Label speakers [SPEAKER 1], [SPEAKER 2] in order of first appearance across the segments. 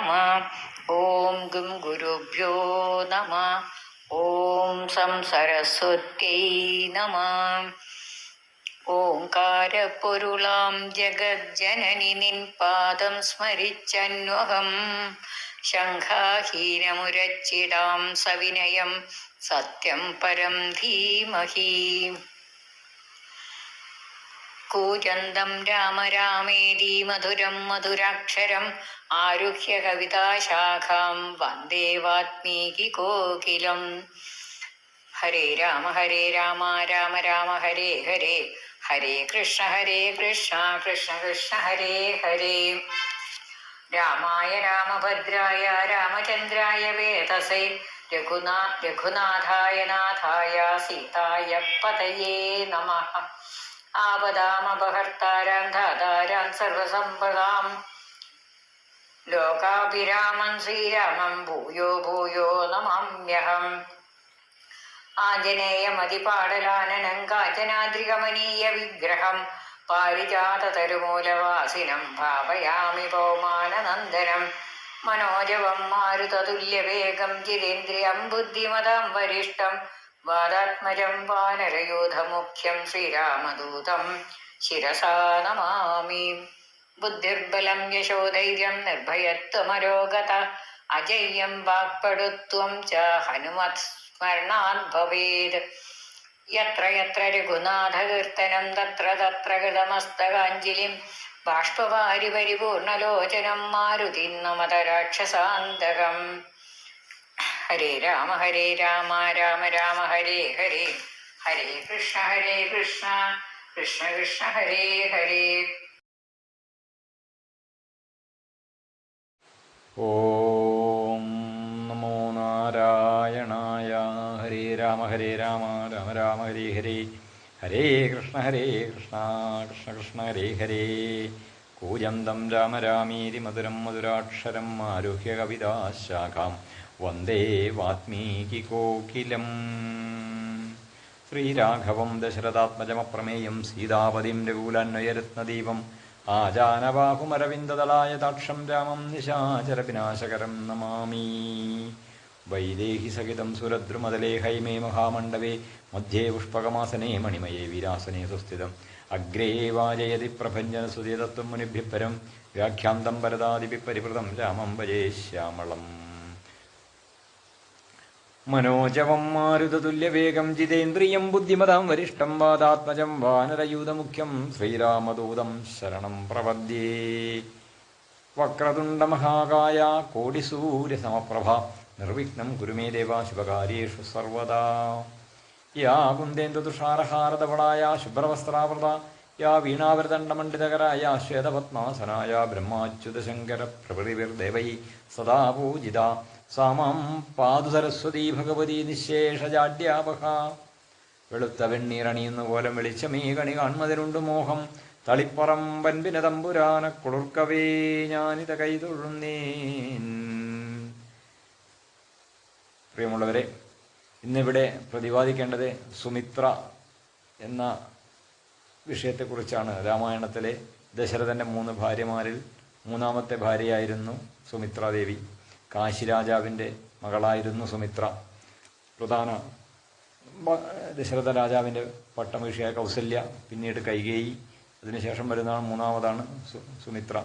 [SPEAKER 1] നമ ഓം ഗും ഗുരുഭ്യോ നമ ഓം സം സരസ്വത്യൈ നമ ഓംകാരപ്പൊരുളാം ജഗജ്ജനനി നിൻ പാദം സ്മരിച്ചന്വഹം ശംഖാഹീനമുരച്ചിടാം സവിനയം സത്യം പരം ധീമഹി കൂജന്തം രാമ രാമേതി മധുരം മധുരാക്ഷരം. ആരുഹ്യ കവിതാശാഖാം വന്ദേ വാത്മീകി കോകിലം. ഹരേ രാമ ഹരേ രാമ രാമ രാമ ഹരേ ഹരേ. ഹരേ കൃഷ്ണ ഹരേ കൃഷ്ണ കൃഷ്ണ കൃഷ്ണ ഹരേ ഹരേ. രാമായ രാമഭദ്രായ രാമചന്ദ്രായ വേദസൈ. രഘുനാ രഘുനാഥായ നാഥായ സീതായ പതയേ നമഃ. ആപദാമപഹർത്താരാം ധാതാരാം സർവസമ്പദാം. ലോകാഭിരാമം ശ്രീരാമം ഭൂയോ ഭൂയോ നമാമ്യഹം. ആഞ്ജനേയമതിപാടലാനനം കാഞ്ചനാദ്രികമനീയ വിഗ്രഹം. പാരിജാതതരുമൂലവാസിനം ഭാവയാമി പൗമാനനന്ദനം. മനോജവം മാരുതതുല്യവേഗം ജിതേന്ദ്രിയം ബുദ്ധിമതം വരിഷ്ടം വാദാത്മജം വാനരയൂഥമുഖ്യം ശ്രീരാമദൂതം ശിരസാ നമാമി. ബുദ്ധിർബലം യശോധൈര്യം നിർഭയത്വമരോഗത. അജയ്യം വാക്പടുത്വം ച ഹനുമത് സ്മരണാത് ഭവേത്. യത്ര യത്ര രഘുനാഥകീർത്തനം തത്ര തത്ര കൃതമസ്തകാഞ്ജലിം. ബാഷ്പവാരി പരിപൂർണലോചനം മാരുതി നമത രാക്ഷസാന്തകം ഹരേ രാമ ഹരേ രാമ രാമ രാമ ഹരേ ഹരേ. ഹരേ കൃഷ്ണ ഹരേ കൃഷ്ണ. കൃഷ്ണ കൃഷ്ണ ഹരേ ഹരേ.
[SPEAKER 2] ഓം നമോ നാരായണായ ഹരേ രാമ ഹരേ രാമ രാമ രാമ ഹരേ ഹരേ. ഹരേ കൃഷ്ണ ഹരേ കൃഷ്ണ കൃഷ്ണ കൃഷ്ണ ഹരേ ഹരേ. കൂജന്തം രാമ രാമീതി മധുരം മധുരാക്ഷരം ആരുഹ്യ കവിതാശാഖാം വന്ദേ വാത്മീകി കോകിലം. ശ്രീരാഘവം ദശരഥാത്മജമപ്രമേയം സീതാപതിം രഘുലാന്വയരത്നദീപം ആജാനബാഹുമരവിന്ദതലായ താക്ഷം രാമം നിശാചരവിനാശകരം നമാമി. വൈദേഹി സഹിതം സുരദ്രുമതലേ ഹൈമേ മഹാമണ്ഡവേ മധ്യേ പുഷ്പകമാസനേ മണിമയേ വിരാസനേ സുസ്ഥിതം. അഗ്രേ വാജയതി പ്രഭഞ്ജനസുതീതത്വം മുനിഭ്യഃ പരം വ്യാഖ്യാന്തം പരിവൃതം രാമം വരേ ശ്യാമളം. മനോജവം മാരുതതുല്യവേഗം ജിതേന്ദ്രിയം ബുദ്ധിമതാം വരിഷ്ടം വാദാത്മജം വാനരയൂതമുഖ്യം ശ്രീരാമദൂതം ശരണം പ്രപദ്യേ വക്രതുണ്ടമഹാകായ കോടിസൂര്യസമപ്രഭ നിർവിഘ്നം കുരുമേ ദേവ ശുഭകാര്യേഷു സർവദാ. യാ കുന്ദേന്ദുഷാരഹാരതവളായ ശുഭ്രവസ്ത്രാവൃത യാ വീണാവൃതണ്ഡമണ്ഡിതകരായ ശ്വേതപത്മാസനായ ബ്രഹ്മാച്യുതശങ്കര പ്രഭൃതിർദേവൈ സദാ പൂജിത. സാമാം പാതു സരസ്വതി ഭഗവതി നിശേഷജാഡ്യാപഹ വെളുത്ത വെണ്ണീറണിയുന്ന പോലെ വെളിച്ചമേ കണി കാൺമതിലുണ്ട് മോഹം. തളിപ്പറം വൻപിന തമ്പുരാന കുളിർക്കവേ ഞാനിത കൈതൊഴുന്നേൻ. പ്രിയമുള്ളവരെ ഇന്നിവിടെ പ്രതിപാദിക്കേണ്ടത് സുമിത്ര എന്ന വിഷയത്തെക്കുറിച്ചാണ്. രാമായണത്തിലെ ദശരഥന്റെ മൂന്ന് ഭാര്യമാരിൽ മൂന്നാമത്തെ ഭാര്യയായിരുന്നു സുമിത്രാദേവി. കാശിരാജാവിന്റെ മകളായിരുന്നു സുമിത്ര. പ്രധാന ദശരഥ രാജാവിന്റെ പട്ടമീഷിയായ കൗസല്യ പിന്നീട് കൈകേയി. അതിനുശേഷം വരുന്നതാണ് മൂന്നാമതാണ് സുമിത്ര.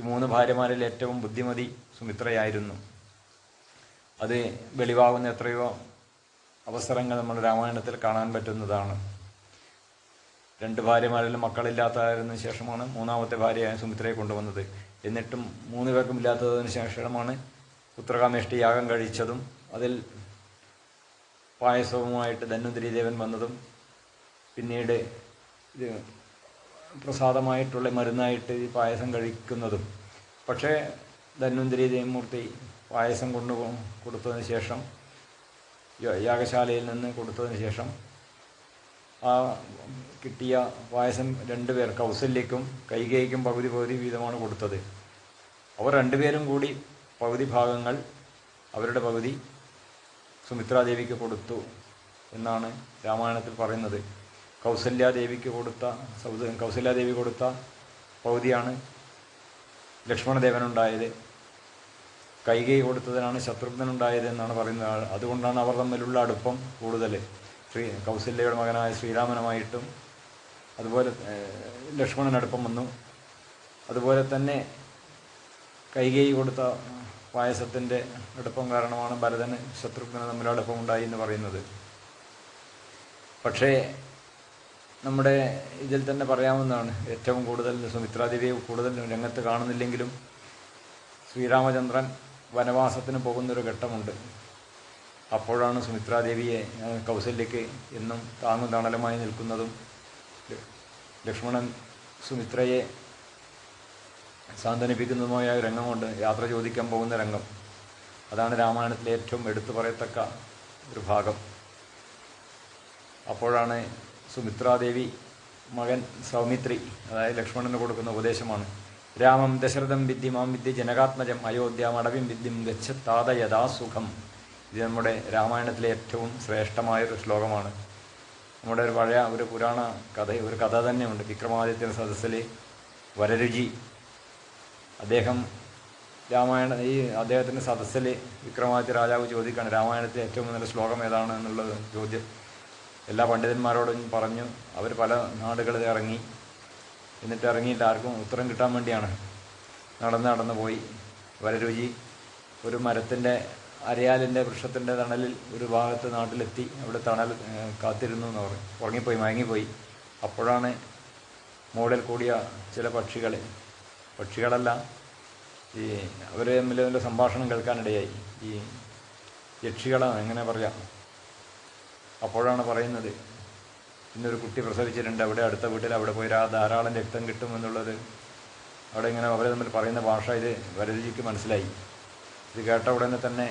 [SPEAKER 2] ഈ മൂന്ന് ഭാര്യമാരിൽ ഏറ്റവും ബുദ്ധിമതി സുമിത്രയായിരുന്നു. അത് വെളിവാകുന്ന എത്രയോ അവസരങ്ങൾ നമ്മൾ രാമായണത്തിൽ കാണാൻ പറ്റുന്നതാണ്. രണ്ട് ഭാര്യമാരിലും മക്കളില്ലാത്തതിന് ശേഷമാണ് മൂന്നാമത്തെ ഭാര്യയായ സുമിത്രയെ കൊണ്ടുവന്നത്. എന്നിട്ടും മൂന്ന് പേർക്കും ഇല്ലാത്തതിന് ശേഷമാണ് പുത്രകാമേഷ്ടി യാഗം കഴിച്ചതും അതിൽ പായസവുമായിട്ട് ധന്വന്തരി ദേവൻ വന്നതും പിന്നീട് ഇത് പ്രസാദമായിട്ടുള്ള മരുന്നായിട്ട് ഈ പായസം കഴിക്കുന്നതും. പക്ഷേ ധന്വന്തരി ദേവമൂർത്തി പായസം കൊണ്ടു കൊടുത്തതിന് ശേഷം യാഗശാലയിൽ നിന്ന് കൊടുത്തതിന് ശേഷം ആ കിട്ടിയ പായസം രണ്ടുപേർ കൗസല്യക്കും കൈകൈക്കും പകുതി പകുതി വീതമാണ് കൊടുത്തത്. അവർ രണ്ടുപേരും കൂടി പകുതി ഭാഗങ്ങൾ അവരുടെ പകുതി സുമിത്രാദേവിക്ക് കൊടുത്തു എന്നാണ് രാമായണത്തിൽ പറയുന്നത്. കൗസല്യാദേവിക്ക് കൊടുത്ത കൗസല്യാദേവി കൊടുത്ത പകുതിയാണ് ലക്ഷ്മണദേവനുണ്ടായത്. കൈകൈ കൊടുത്തതിനാണ് ശത്രുഘ്നനുണ്ടായത് എന്നാണ് പറയുന്നത്. അതുകൊണ്ടാണ് അവർ തമ്മിലുള്ള അടുപ്പം കൂടുതൽ ശ്രീ കൗസല്യയുടെ മകനായ ശ്രീരാമനുമായിട്ടും അതുപോലെ ലക്ഷ്മണനടുപ്പം വന്നു. അതുപോലെ തന്നെ കൈകൈ കൊടുത്ത പായസത്തിന്റെ അടുപ്പം കാരണമാണ് ഭരതന് ശത്രുഘ്നന് തമ്മിൽ അടുപ്പം ഉണ്ടായി എന്ന് പറയുന്നത്. പക്ഷേ നമ്മുടെ ഇതിൽ തന്നെ പറയാവുന്നതാണ് ഏറ്റവും കൂടുതൽ സുമിത്രാദേവിയെ കൂടുതൽ രംഗത്ത് കാണുന്നില്ലെങ്കിലും ശ്രീരാമചന്ദ്രൻ വനവാസത്തിന് പോകുന്നൊരു ഘട്ടമുണ്ട്. അപ്പോഴാണ് സുമിത്രാദേവിയെ കൗസല്യക്ക് എന്നും താങ്ങും തണലുമായി നിൽക്കുന്നതും ലക്ഷ്മണൻ സുമിത്രയെ സാന്ത്വനിപ്പിക്കുന്നതുമായ രംഗമുണ്ട് യാത്ര ചോദിക്കാൻ പോകുന്ന രംഗം. അതാണ് രാമായണത്തിലെ ഏറ്റവും എടുത്തു പറയത്തക്ക ഒരു ഭാഗം. അപ്പോഴാണ് സുമിത്രാദേവി മകൻ സൗമിത്രി അതായത് ലക്ഷ്മണന് കൊടുക്കുന്ന ഉപദേശമാണ്. രാമം ദശരഥം വിദ്യ മാം വിദ്യ ജനകാത്മജം അയോധ്യ അടവിം വിദ്യം ഗച്ഛത്താത യഥാസുഖം ഇത് നമ്മുടെ രാമായണത്തിലെ ഏറ്റവും ശ്രേഷ്ഠമായൊരു ശ്ലോകമാണ്. നമ്മുടെ ഒരു പഴയ ഒരു പുരാണ കഥ ഒരു കഥ തന്നെയുണ്ട്. വിക്രമാദിത്യ സദസ്സിൽ വരരുചി അദ്ദേഹം രാമായണ ഈ അദ്ദേഹത്തിന്റെ സദസ്സിൽ വിക്രമാദിത്യ രാജാവ് ചോദിക്കുകയാണ് രാമായണത്തിലെ ഏറ്റവും നല്ല ശ്ലോകം ഏതാണ്? എന്നുള്ള ചോദ്യം. എല്ലാ പണ്ഡിതന്മാരോടും പറഞ്ഞു അവർ പല നാടുകളിൽ ഇറങ്ങി എന്നിട്ട് ഇറങ്ങിയിട്ട് ആർക്കും ഉത്തരം കിട്ടാൻ വേണ്ടിയാണ്. നടന്ന് നടന്ന് പോയി. വരരുചി ഒരു മരത്തിന്റെ അരയാലിന്റെ വൃക്ഷത്തിന്റെ തണലിൽ ഒരു ഭാഗത്ത് നാട്ടിലെത്തി. അവിടെ തണൽ കാത്തിരുന്നു എന്ന് പറഞ്ഞു. ഉറങ്ങിപ്പോയി മയങ്ങിപ്പോയി. അപ്പോഴാണ് മുകളിൽ കൂടിയ ചില പക്ഷികൾ പക്ഷികളല്ല. ഈ അവർ തമ്മിൽ അതിന്റെ സംഭാഷണം കേൾക്കാനിടയായി. ഈ യക്ഷികളാണ് എങ്ങനെ പറയാം? അപ്പോഴാണ് പറയുന്നത് ഇന്നൊരു കുട്ടി പ്രസവിച്ചിട്ടുണ്ട് അവിടെ അടുത്ത വീട്ടിൽ അവിടെ പോയി ആ ധാരാളം രക്തം കിട്ടുമെന്നുള്ളത് അവിടെ ഇങ്ങനെ അവരെ തമ്മിൽ പറയുന്ന ഭാഷ ഇത് വരരുചിക്ക് മനസ്സിലായി. ഇത് കേട്ട ഉടനെ തന്നെ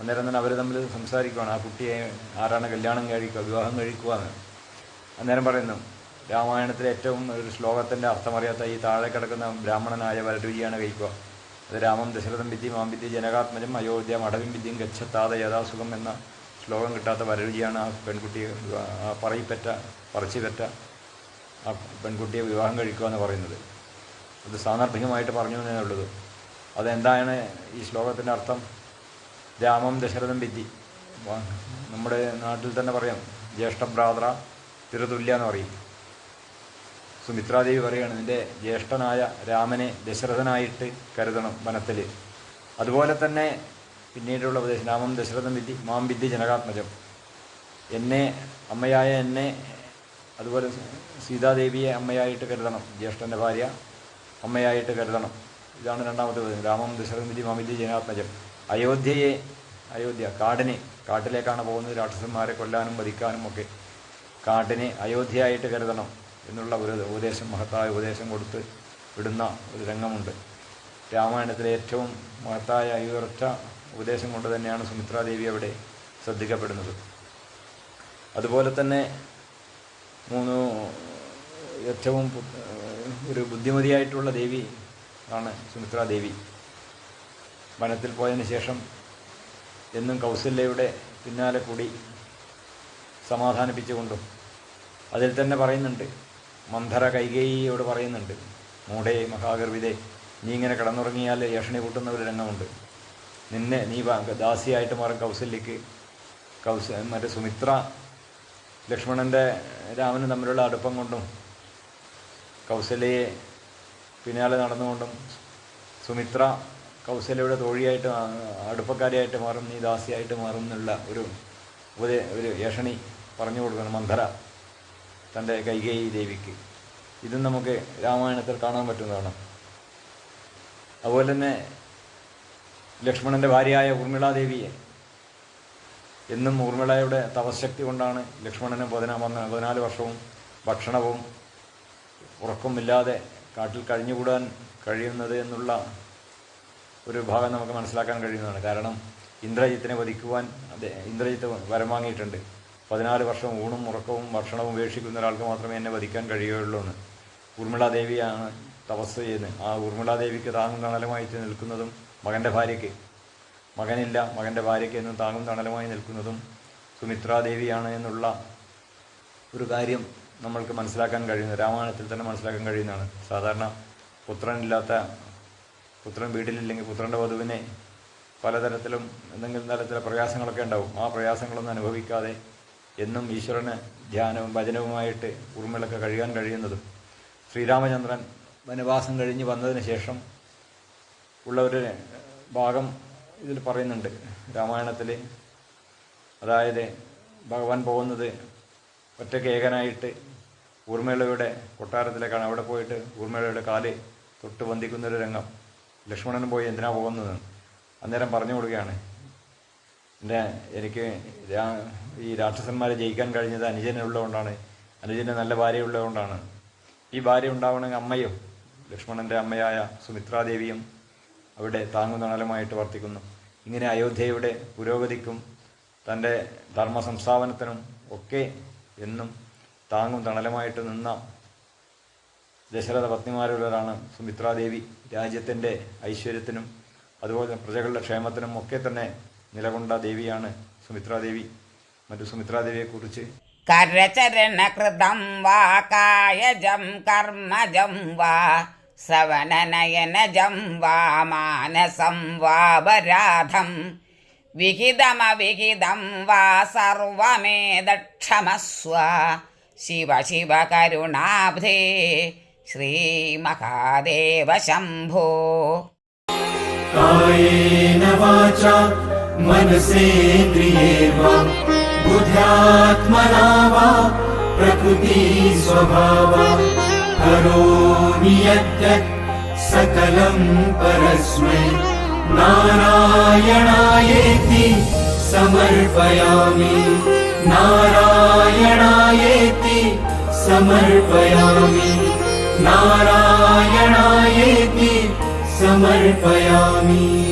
[SPEAKER 2] അന്നേരം തന്നെ അവർ തമ്മിൽ സംസാരിക്കുകയാണ് ആ കുട്ടിയെ ആരാണ് കല്യാണം കഴിക്കുക വിവാഹം കഴിക്കുക അന്നേരം പറയുന്നു രാമായണത്തിലെ ഏറ്റവും ഒരു ശ്ലോകത്തിന്റെ അർത്ഥമറിയാത്ത ഈ താഴെ കിടക്കുന്ന ബ്രാഹ്മണനായ വരരുചിയാണ് കഴിക്കുക അത് രാമം ദശരഥം വിദ്യ മാം വിദ്യ ജനകാത്മജം അയോധ്യ മടവിം വിദ്യം ഗച്ഛത്താതെ യഥാസുഖം എന്ന ശ്ലോകം കിട്ടാത്ത വരരുചിയാണ് ആ പെൺകുട്ടിയെ പറയിപ്പറ്റ പറച്ചിപ്പറ്റ ആ പെൺകുട്ടിയെ വിവാഹം കഴിക്കുക എന്ന് പറയുന്നത്. അത് സാന്ദർഭികമായിട്ട് പറഞ്ഞു എന്നേ ഉള്ളത് അതെന്താണ് ഈ ശ്ലോകത്തിന്റെ അർത്ഥം? രാമം ദശരഥം വിദ്യ. നമ്മുടെ നാട്ടിൽ തന്നെ പറയാം ജ്യേഷ്ഠഭ്രാത്ര തിരുതുല്യ എന്ന് പറയും. സുമിത്രാദേവി പറയുകയാണ് നിന്റെ ജ്യേഷ്ഠനായ രാമനെ ദശരഥനായിട്ട് കരുതണം വനത്തിൽ അതുപോലെ തന്നെ പിന്നീടുള്ള ഉപദേശം രാമം ദശരഥം വിദ്യ മാം വിദ്യ ജനകാത്മജം. എന്നെ അമ്മയായ എന്നെ അതുപോലെ സീതാദേവിയെ അമ്മയായിട്ട് കരുതണം ജ്യേഷ്ഠന്റെ ഭാര്യ അമ്മയായിട്ട് കരുതണം. ഇതാണ് രണ്ടാമത്തെ ഉപദേശം രാമം ദശരഥം വിദ്യ മാം വിദ്യ ജനകാത്മജം. അയോധ്യയെ അയോധ്യ കാടിനെ കാട്ടിലേക്കാണ് പോകുന്നത് രാക്ഷസന്മാരെ കൊല്ലാനും വധിക്കാനും ഒക്കെ. കാട്ടിനെ അയോധ്യയായിട്ട് കരുതണം. എന്നുള്ള ഒരു ഉപദേശം മഹത്തായ ഉപദേശം കൊടുത്ത് വിടുന്ന ഒരു രംഗമുണ്ട്. രാമായണത്തിലെ ഏറ്റവും മഹത്തായ ഈ ഉപദേശം കൊണ്ട് തന്നെയാണ് സുമിത്രാദേവി അവിടെ ശ്രദ്ധിക്കപ്പെടുന്നത്. അതുപോലെ തന്നെ മൂന്ന് ഏറ്റവും ഒരു ബുദ്ധിമതിയായിട്ടുള്ള ദേവി ആണ് സുമിത്രാദേവി. വനത്തിൽ പോയതിന് ശേഷം എന്നും കൗസല്യയുടെ പിന്നാലെ കൂടി സമാധാനിപ്പിച്ചുകൊണ്ടും അതിൽ തന്നെ പറയുന്നുണ്ട് മന്ധര കൈകേയിയോട് പറയുന്നുണ്ട് മൂഢേ മഹാഗർവിതേ നീ ഇങ്ങനെ കിടന്നുറങ്ങിയാൽ ഏഷണി കൂട്ടുന്ന ഒരു രംഗമുണ്ട്. നിന്നെ നീ ദാസിയായിട്ട് മാറും കൗസല്യക്ക് കൗസ മറ്റേ സുമിത്ര ലക്ഷ്മണന്റെ രാമനും തമ്മിലുള്ള അടുപ്പം കൊണ്ടും കൗസല്യയെ പിന്നാലെ നടന്നുകൊണ്ടും സുമിത്ര കൗസല്യയുടെ തോഴിയായിട്ട് അടുപ്പക്കാരിയായിട്ട് മാറും നീ ദാസിയായിട്ട് മാറും എന്നുള്ള ഒരു ഉപദേ ഒരു ഏഷണി പറഞ്ഞു കൊടുക്കണം മന്ധര. തന്റെ കൈകേയി ദേവിക്ക്. ഇതും നമുക്ക് രാമായണത്തിൽ കാണാൻ പറ്റുന്നതാണ്. അതുപോലെ തന്നെ ലക്ഷ്മണന്റെ ഭാര്യയായ ഊർമിളാദേവിയെ. എന്നും ഊർമിളയുടെ തപശക്തി കൊണ്ടാണ് ലക്ഷ്മണന് പതിനാ പതിനാല് വർഷവും ഭക്ഷണവും ഉറക്കമില്ലാതെ കാട്ടിൽ കഴിഞ്ഞുകൂടാൻ കഴിയുന്നത് എന്നുള്ള ഒരു ഭാഗം നമുക്ക് മനസ്സിലാക്കാൻ കഴിയുന്നതാണ്. കാരണം ഇന്ദ്രജിത്തിനെ വധിക്കുവാൻ ഇന്ദ്രജിത്ത് വരം വാങ്ങിയിട്ടുണ്ട് പതിനാല് വർഷം ഊണും ഉറക്കവും ഭക്ഷണവും ഉപേക്ഷിക്കുന്ന ഒരാൾക്ക് മാത്രമേ എന്നെ വധിക്കാൻ കഴിയുകയുള്ളൂ എന്ന്. ഊർമിളാദേവിയാണ് തപസ് ചെയ്യുന്നത്. ആ ഊർമിളാദേവിക്ക് താങ്ങും തണലുമായി നിൽക്കുന്നതും മകന്റെ ഭാര്യയ്ക്ക്. മകനില്ല മകന്റെ ഭാര്യയ്ക്ക് എന്നും താങ്ങും തണലുമായി നിൽക്കുന്നതും സുമിത്രാദേവിയാണ് എന്നുള്ള ഒരു കാര്യം നമ്മൾക്ക് മനസ്സിലാക്കാൻ കഴിയുന്നത്. രാമായണത്തിൽ തന്നെ മനസ്സിലാക്കാൻ കഴിയുന്നതാണ്. സാധാരണ പുത്രനില്ലാത്ത പുത്രൻ വീട്ടിലില്ലെങ്കിൽ പുത്രന്റെ വധുവിനെ പലതരത്തിലും എന്തെങ്കിലും തരത്തിലെ പ്രയാസങ്ങളൊക്കെ ഉണ്ടാവും. ആ പ്രയാസങ്ങളൊന്നും അനുഭവിക്കാതെ എന്നും ഈശ്വരന് ധ്യാനവും ഭജനവുമായിട്ട് ഉറുമിളൊക്കെ കഴിയാൻ കഴിയുന്നതും ശ്രീരാമചന്ദ്രൻ വനവാസം കഴിഞ്ഞ് വന്നതിന് ശേഷം ഉള്ള ഒരു ഭാഗം ഇതിൽ പറയുന്നുണ്ട്. രാമായണത്തിൽ അതായത് ഭഗവാൻ പോകുന്നത് ഒറ്റയ്ക്ക് ഏകനായിട്ട് ഊർമിളയുടെ കൊട്ടാരത്തിലേക്കാണ്. അവിടെ പോയിട്ട് ഊർമിളയുടെ കാൽ തൊട്ട് വന്ദിക്കുന്നൊരു രംഗം. ലക്ഷ്മണനും പോയി എന്തിനാ പോകുന്നത്? അന്നേരം പറഞ്ഞു കൊടുക്കുകയാണ്. എന്റെ എനിക്ക് ഈ രാക്ഷസന്മാരെ ജയിക്കാൻ കഴിഞ്ഞത് അനുജനുള്ളതുകൊണ്ടാണ്. അനുജന് നല്ല ഭാര്യ ഉള്ളതുകൊണ്ടാണ് ഈ ഭാര്യ ഉണ്ടാവണമെങ്കിൽ അമ്മയും ലക്ഷ്മണന്റെ അമ്മയായ സുമിത്രാദേവിയും അവിടെ താങ്ങുനാളമായിട്ട് വർത്തിക്കുന്നു. ഇങ്ങനെ അയോധ്യയുടെ പുരോഗതിക്കും തന്റെ ധർമ്മ സംസ്ഥാപനത്തിനും ഒക്കെ എന്നും താങ്ങും തണലുമായിട്ട് നിന്ന ദശരഥ പത്നിമാരുള്ളവരാണ് സുമിത്രാദേവി. രാജ്യത്തിന്റെ ഐശ്വര്യത്തിനും അതുപോലെ പ്രജകളുടെ ക്ഷേമത്തിനും ഒക്കെ തന്നെ നിലകൊണ്ട ദേവിയാണ് സുമിത്രാദേവി. മറ്റു സുമിത്രാദേവിയെക്കുറിച്ച്
[SPEAKER 3] കരചരണകൃതം വാ കായജം കർമ്മജം വാ സവനനയനജം വാ മാനസം വാപരാധം വിഹിതമവിഹിതം വാ സർവമേദക്ഷമസ്വ. ശിവ ശിവ കരുണാബ്ധേ ശ്രീമഹാദേവ ശംഭോ. കായേന
[SPEAKER 4] വാച वाचा मनसेन्द्रियेर्वा बुद्ध्यात्मना वा प्रकृतिस्वभावा। करोमि यद्यत् सकलं परस्मै। नारायणायेति समर्पयामि। नारायणायेति समर्पयामि। नारायणायेति समर्पयामि